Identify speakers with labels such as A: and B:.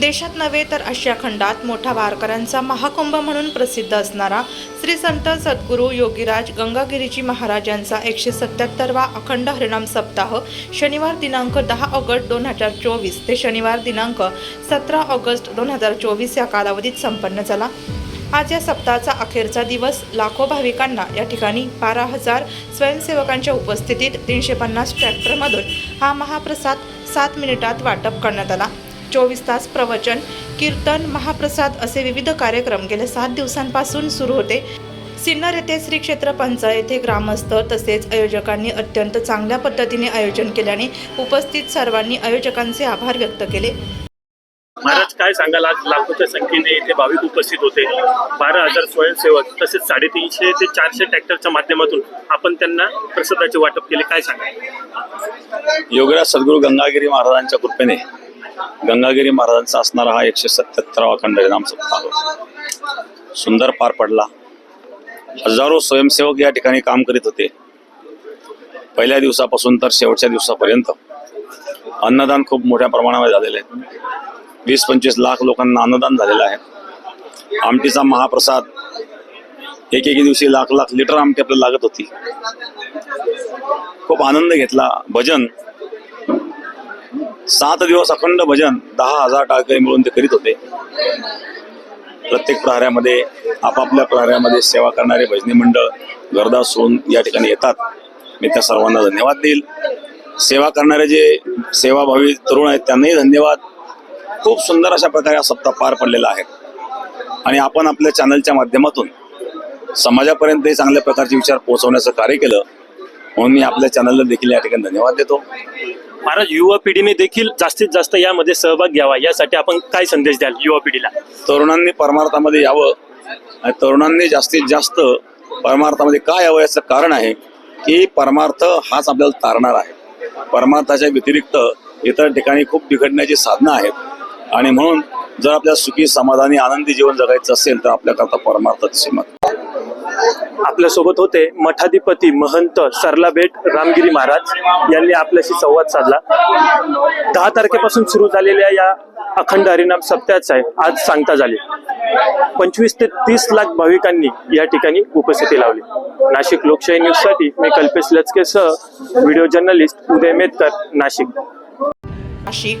A: देशात नव्हे तर आशिया खंडात मोठा वारकऱ्यांचा महाकुंभ म्हणून प्रसिद्ध असणारा श्री संत सद्गुरू योगीराज गंगागिरीजी महाराज यांचा एकशे सत्याहत्तरवा अखंड हरिणाम सप्ताह शनिवार दिनांक दहा ऑगस्ट दोन हजार चोवीस ते शनिवार दिनांक सतरा ऑगस्ट दोन हजार चोवीस या कालावधीत संपन्न झाला. आज या सप्ताहाचा अखेरचा दिवस लाखो भाविकांना या ठिकाणी बारा हजार स्वयंसेवकांच्या उपस्थितीत तीनशे पन्नास ट्रॅक्टरमधून हा महाप्रसाद सात मिनिटात वाटप करण्यात आला. चोवीस तास प्रवचन कीर्तन महाप्रसाद असे विविध कार्यक्रम गेल्या सात दिवसांपासून सुरू होते. सिन्नर येथे श्री क्षेत्र पंचायत येथे ग्रामस्थ तसेच आयोजकांनी अत्यंत चांगल्या पद्धतीने आयोजन केल्याने उपस्थित सर्वांनी आयोजकांचे आभार व्यक्त केले.
B: महाराज काय सांगाल? आज लाखोच्या संख्येने इथे भाविक उपस्थित होते. बारा हजार स्वयंसेवक तसेच साडेतीनशे ते चारशे ट्रॅक्टरच्या माध्यमातून आपण त्यांना प्रसादाचे वाटप केले. काय सांगाल?
C: योगराज सद्गुरू गंगागिरी महाराजांच्या कृपेने गंगागिरी महाराजांचा असणारा हा एकशे सत्याहत्तरावा खंड नाम सप्ताह सुंदर पार पडला. हजारो स्वयंसेवक या ठिकाणी काम करीत होते. पहिल्या दिवसापासून तर शेवटच्या दिवसापर्यंत. अन्नदान खूप मोठ्या प्रमाणामध्ये झालेले आहे. वीस पंचवीस लाख लोकांना अन्नदान झालेलं आहे. आमटीचा महाप्रसाद. एक एके दिवशी लाख लाख लिटर आमटी आपल्याला लागत होती. खूप आनंद घेतला. भजन. सात दिवस अखंड भजन दहा हजार टाळकरी मिळून ते करीत होते. प्रत्येक प्रहऱ्यामध्ये आपापल्या प्रहऱ्यामध्ये सेवा करणारे भजनी मंडळ गरदास होऊन या ठिकाणी येतात. मी त्या सर्वांना धन्यवाद देईल. सेवा करणारे जे सेवाभावी तरुण आहेत त्यांनाही धन्यवाद. खूप सुंदर अशा प्रकारे हा सप्ताह पार पडलेला आहे. आणि आपण आपल्या चॅनलच्या माध्यमातून समाजापर्यंतही चांगल्या प्रकारचे विचार पोहोचवण्याचं कार्य केलं. म्हणून मी आपल्या चॅनलला देखील या ठिकाणी धन्यवाद देतो.
B: महाराज युवा पिढीने देखील जास्तीत जास्त यामध्ये सहभाग घ्यावा. यासाठी आपण काय संदेश द्याल युवा पिढीला?
C: तरुणांनी परमार्थामध्ये यावं आणि तरुणांनी जास्तीत जास्त परमार्थामध्ये का यावं याचं कारण आहे की परमार्थ हाच आपल्याला तारणार आहे. परमार्थाच्या व्यतिरिक्त इतर ठिकाणी खूप बिघडण्याची साधनं आहेत. आणि म्हणून जर आपल्याला सुखी समाधानी आनंदी जीवन जगायचं असेल तर आपल्याकरता परमार्थाची सीमा
B: आपल्यासोबत होते मठाधिपती महंत सरलाबेट रामगिरी महाराज. यांनी आपल्याशी संवाद साधला. दहा तारखेपासून सुरू झालेल्या या अखंड हरिनाम सप्त्याचा आहे आज सांगता झाली. पंचवीस ते तीस लाख भाविकांनी या ठिकाणी उपस्थिती लावली. नाशिक लोकशाही न्यूजसाठी मी कल्पेश लचकेसह व्हिडिओ जर्नलिस्ट उदय मेतकर नाशिक.
A: नाशिक.